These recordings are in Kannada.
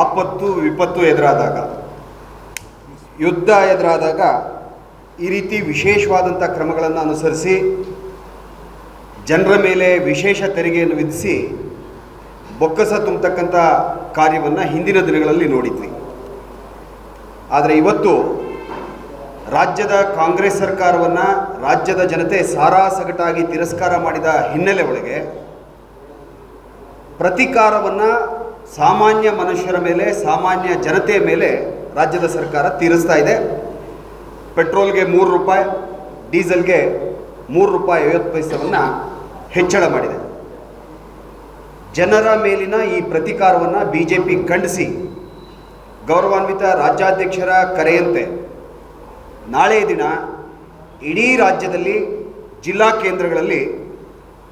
ಆಪತ್ತು, ವಿಪತ್ತು ಎದುರಾದಾಗ, ಯುದ್ಧ ಎದುರಾದಾಗ ಈ ರೀತಿ ವಿಶೇಷವಾದಂಥ ಕ್ರಮಗಳನ್ನು ಅನುಸರಿಸಿ, ಜನರ ಮೇಲೆ ವಿಶೇಷ ತೆರಿಗೆಯನ್ನು ವಿಧಿಸಿ, ಬೊಕ್ಕಸ ತುಂಬತಕ್ಕಂಥ ಕಾರ್ಯವನ್ನು ಹಿಂದಿನ ದಿನಗಳಲ್ಲಿ ನೋಡಿದ್ವಿ. ಆದರೆ ಇವತ್ತು ರಾಜ್ಯದ ಕಾಂಗ್ರೆಸ್ ಸರ್ಕಾರವನ್ನು ರಾಜ್ಯದ ಜನತೆ ಸಾರಾಸಗಟಾಗಿ ತಿರಸ್ಕಾರ ಮಾಡಿದ ಹಿನ್ನೆಲೆ ಒಳಗೆ ಪ್ರತಿಕಾರವನ್ನು ಸಾಮಾನ್ಯ ಮನುಷ್ಯರ ಮೇಲೆ, ಸಾಮಾನ್ಯ ಜನತೆಯ ಮೇಲೆ ರಾಜ್ಯದ ಸರ್ಕಾರ ತೀರಿಸ್ತಾ ಇದೆ. ಪೆಟ್ರೋಲ್ಗೆ ಮೂರು ರೂಪಾಯಿ, ಡೀಸೆಲ್ಗೆ ಮೂರು ರೂಪಾಯಿ ಐವತ್ತು ಪೈಸವನ್ನು ಹೆಚ್ಚಳ ಮಾಡಿದೆ. ಜನರ ಮೇಲಿನ ಈ ಪ್ರತಿಕಾರವನ್ನು ಬಿ ಜೆ ಪಿ ಖಂಡಿಸಿ. ಗೌರವಾನ್ವಿತ ರಾಜ್ಯಾಧ್ಯಕ್ಷರ ಕರೆಯಂತೆ ನಾಳೆಯ ದಿನ ಇಡೀ ರಾಜ್ಯದಲ್ಲಿ ಜಿಲ್ಲಾ ಕೇಂದ್ರಗಳಲ್ಲಿ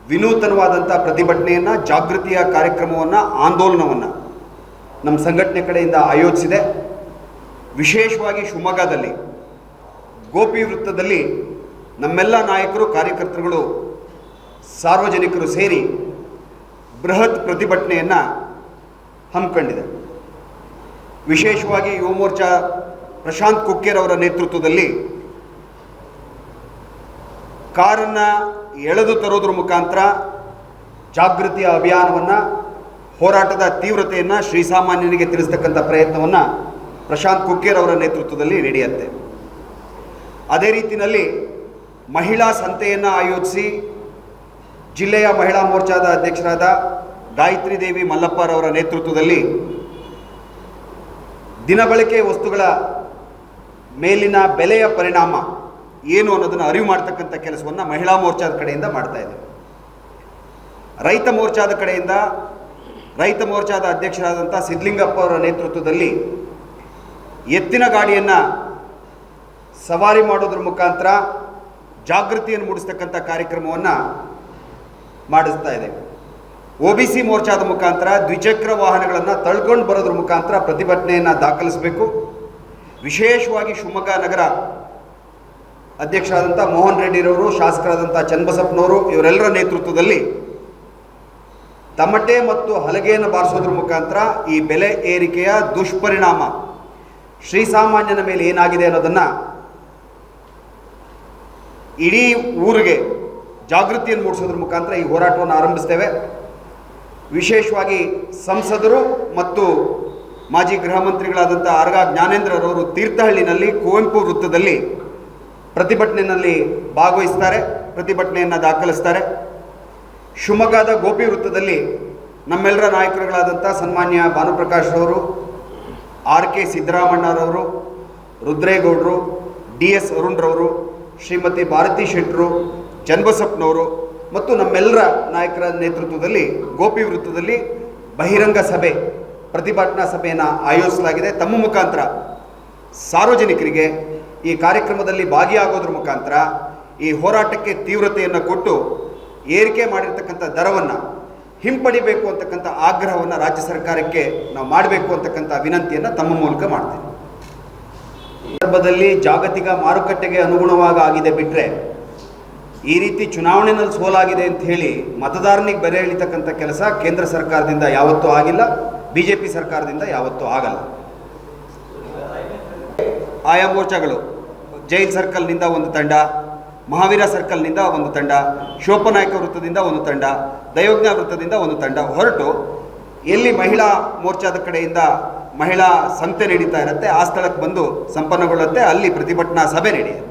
ವಿನೂತನವಾದಂಥ ಪ್ರತಿಭಟನೆಯನ್ನು, ಜಾಗೃತಿಯ ಕಾರ್ಯಕ್ರಮವನ್ನು, ಆಂದೋಲನವನ್ನು ನಮ್ಮ ಸಂಘಟನೆ ಕಡೆಯಿಂದ ಆಯೋಜಿಸಿದೆ. ವಿಶೇಷವಾಗಿ ಶಿವಮೊಗ್ಗದಲ್ಲಿ, ಗೋಪಿ ವೃತ್ತದಲ್ಲಿ ನಮ್ಮೆಲ್ಲ ನಾಯಕರು, ಕಾರ್ಯಕರ್ತರುಗಳು, ಸಾರ್ವಜನಿಕರು ಸೇರಿ ಬೃಹತ್ ಪ್ರತಿಭಟನೆಯನ್ನು ಹಮ್ಮಿಕೊಂಡಿದೆ. ವಿಶೇಷವಾಗಿ ಯುವ ಮೋರ್ಚಾ ಪ್ರಶಾಂತ್ ಅವರ ನೇತೃತ್ವದಲ್ಲಿ ಕಾರನ್ನು ಎಳೆದು ತರೋದ್ರ ಮುಖಾಂತರ ಜಾಗೃತಿಯ ಅಭಿಯಾನವನ್ನು, ಹೋರಾಟದ ತೀವ್ರತೆಯನ್ನು ಶ್ರೀಸಾಮಾನ್ಯನಿಗೆ ತಿಳಿಸ್ತಕ್ಕಂಥ ಪ್ರಯತ್ನವನ್ನು ಪ್ರಶಾಂತ್ ಕುಕ್ಕೇರ್ ಅವರ ನೇತೃತ್ವದಲ್ಲಿ ನಡೆಯುತ್ತೆ. ಅದೇ ರೀತಿಯಲ್ಲಿ ಮಹಿಳಾ ಸಂತೆಯನ್ನು ಆಯೋಜಿಸಿ ಜಿಲ್ಲೆಯ ಮಹಿಳಾ ಮೋರ್ಚಾದ ಅಧ್ಯಕ್ಷರಾದ ಗಾಯತ್ರಿ ದೇವಿ ಮಲ್ಲಪ್ಪರವರ ನೇತೃತ್ವದಲ್ಲಿ ದಿನಬಳಕೆ ವಸ್ತುಗಳ ಮೇಲಿನ ಬೆಲೆಯ ಪರಿಣಾಮ ಏನು ಅನ್ನೋದನ್ನು ಅರಿವು ಮಾಡ್ತಕ್ಕಂಥ ಕೆಲಸವನ್ನು ಮಹಿಳಾ ಮೋರ್ಚಾದ ಕಡೆಯಿಂದ ಮಾಡ್ತಾ ಇದೆ ರೈತ ಮೋರ್ಚಾದ ಕಡೆಯಿಂದ ರೈತ ಮೋರ್ಚಾದ ಅಧ್ಯಕ್ಷರಾದಂಥ ಸಿದ್ಲಿಂಗಪ್ಪ ಅವರ ನೇತೃತ್ವದಲ್ಲಿ ಎತ್ತಿನ ಗಾಡಿಯನ್ನು ಸವಾರಿ ಮಾಡೋದ್ರ ಮುಖಾಂತರ ಜಾಗೃತಿಯನ್ನು ಮೂಡಿಸ್ತಕ್ಕಂಥ ಕಾರ್ಯಕ್ರಮವನ್ನು ಮಾಡಿಸ್ತಾ ಇದೆ. ಒ ಬಿ ಸಿ ಮೋರ್ಚಾದ ಮುಖಾಂತರ ದ್ವಿಚಕ್ರ ವಾಹನಗಳನ್ನು ತಳ್ಕೊಂಡು ಬರೋದ್ರ ಮುಖಾಂತರ ಪ್ರತಿಭಟನೆಯನ್ನು ದಾಖಲಿಸಬೇಕು. ವಿಶೇಷವಾಗಿ ಶಿವಮೊಗ್ಗ ನಗರ ಅಧ್ಯಕ್ಷರಾದಂಥ ಮೋಹನ್ ರೆಡ್ಡಿರವರು, ಶಾಸಕರಾದಂಥ ಚನ್ನಬಸಪ್ಪನವರು ಇವರೆಲ್ಲರ ನೇತೃತ್ವದಲ್ಲಿ ತಮಟೆ ಮತ್ತು ಹಲಗೆಯನ್ನು ಬಾರಿಸೋದ್ರ ಮುಖಾಂತರ ಈ ಬೆಲೆ ಏರಿಕೆಯ ದುಷ್ಪರಿಣಾಮ ಶ್ರೀಸಾಮಾನ್ಯನ ಮೇಲೆ ಏನಾಗಿದೆ ಅನ್ನೋದನ್ನು ಇಡೀ ಊರಿಗೆ ಜಾಗೃತಿಯನ್ನು ಮೂಡಿಸೋದ್ರ ಮುಖಾಂತರ ಈ ಹೋರಾಟವನ್ನು ಆರಂಭಿಸ್ತೇವೆ. ವಿಶೇಷವಾಗಿ ಸಂಸದರು ಮತ್ತು ಮಾಜಿ ಗೃಹ ಮಂತ್ರಿಗಳಾದಂಥ ಆರ್ಗ ಜ್ಞಾನೇಂದ್ರರವರು ತೀರ್ಥಹಳ್ಳಿನಲ್ಲಿ ಕುವೆಂಪು ವೃತ್ತದಲ್ಲಿ ಪ್ರತಿಭಟನೆಯಲ್ಲಿ ಭಾಗವಹಿಸ್ತಾರೆ, ಪ್ರತಿಭಟನೆಯನ್ನು ದಾಖಲಿಸ್ತಾರೆ. ಶಿವಮೊಗ್ಗದ ಗೋಪಿ ವೃತ್ತದಲ್ಲಿ ನಮ್ಮೆಲ್ಲರ ನಾಯಕರುಗಳಾದಂಥ ಸನ್ಮಾನ್ಯ ಭಾನುಪ್ರಕಾಶ್ ಅವರು ಆರ್ ಕೆ ಸಿದ್ದರಾಮಣ್ಣರವರು, ರುದ್ರೇಗೌಡರು, ಡಿ ಎಸ್ ಅರುಣ್ರವರು, ಶ್ರೀಮತಿ ಭಾರತಿ ಶೆಟ್ಟರು, ಚನ್ನಬಸಪ್ಪನವರು ಮತ್ತು ನಮ್ಮೆಲ್ಲರ ನಾಯಕರ ನೇತೃತ್ವದಲ್ಲಿ ಗೋಪಿ ವೃತ್ತದಲ್ಲಿ ಬಹಿರಂಗ ಸಭೆ, ಪ್ರತಿಭಟನಾ ಸಭೆಯನ್ನು ಆಯೋಜಿಸಲಾಗಿದೆ. ತಮ್ಮ ಮುಖಾಂತರ ಸಾರ್ವಜನಿಕರಿಗೆ ಈ ಕಾರ್ಯಕ್ರಮದಲ್ಲಿ ಭಾಗಿಯಾಗೋದ್ರ ಮುಖಾಂತರ ಈ ಹೋರಾಟಕ್ಕೆ ತೀವ್ರತೆಯನ್ನು ಕೊಟ್ಟು ಏರಿಕೆ ಮಾಡಿರ್ತಕ್ಕಂಥ ದರವನ್ನು ಹಿಂಪಡಿಬೇಕು ಅಂತಕ್ಕಂಥ ಆಗ್ರಹವನ್ನು ರಾಜ್ಯ ಸರ್ಕಾರಕ್ಕೆ ನಾವು ಮಾಡಬೇಕು ಅಂತಕ್ಕಂಥ ವಿನಂತಿಯನ್ನು ತಮ್ಮ ಮೂಲಕ ಮಾಡ್ತೇವೆ ಸಂದರ್ಭದಲ್ಲಿ ಜಾಗತಿಕ ಮಾರುಕಟ್ಟೆಗೆ ಅನುಗುಣವಾಗಿ ಆಗಿದೆ ಬಿಟ್ಟರೆ ಈ ರೀತಿ ಚುನಾವಣೆಯಲ್ಲಿ ಸೋಲಾಗಿದೆ ಅಂತ ಹೇಳಿ ಮತದಾರನಿಗೆ ಬೆಲೆ ಇಳಿತಕ್ಕಂಥ ಕೆಲಸ ಕೇಂದ್ರ ಸರ್ಕಾರದಿಂದ ಯಾವತ್ತೂ ಆಗಿಲ್ಲ ಬಿ ಸರ್ಕಾರದಿಂದ ಯಾವತ್ತೂ ಆಗಲ್ಲ. ಆಯಾ ಮೋರ್ಚಾಗಳು ಜೈಲ್ ಸರ್ಕಲ್ನಿಂದ ಒಂದು ತಂಡ, ಮಹಾವೀರ ಸರ್ಕಲ್ನಿಂದ ಒಂದು ತಂಡ, ಶೋಪನಾಯಕ ವೃತ್ತದಿಂದ ಒಂದು ತಂಡ, ದಯೋಜ್ಞ ವೃತ್ತದಿಂದ ಒಂದು ತಂಡ ಹೊರಟು ಎಲ್ಲಿ ಮಹಿಳಾ ಮೋರ್ಚಾದ ಕಡೆಯಿಂದ ಮಹಿಳಾ ಸಂತೆ ನಡೀತಾ ಇರುತ್ತೆ, ಆ ಸ್ಥಳಕ್ಕೆ ಬಂದು ಸಂಪನ್ನಗೊಳ್ಳುತ್ತೆ, ಅಲ್ಲಿ ಪ್ರತಿಭಟನಾ ಸಭೆ ನಡೆಯುತ್ತೆ.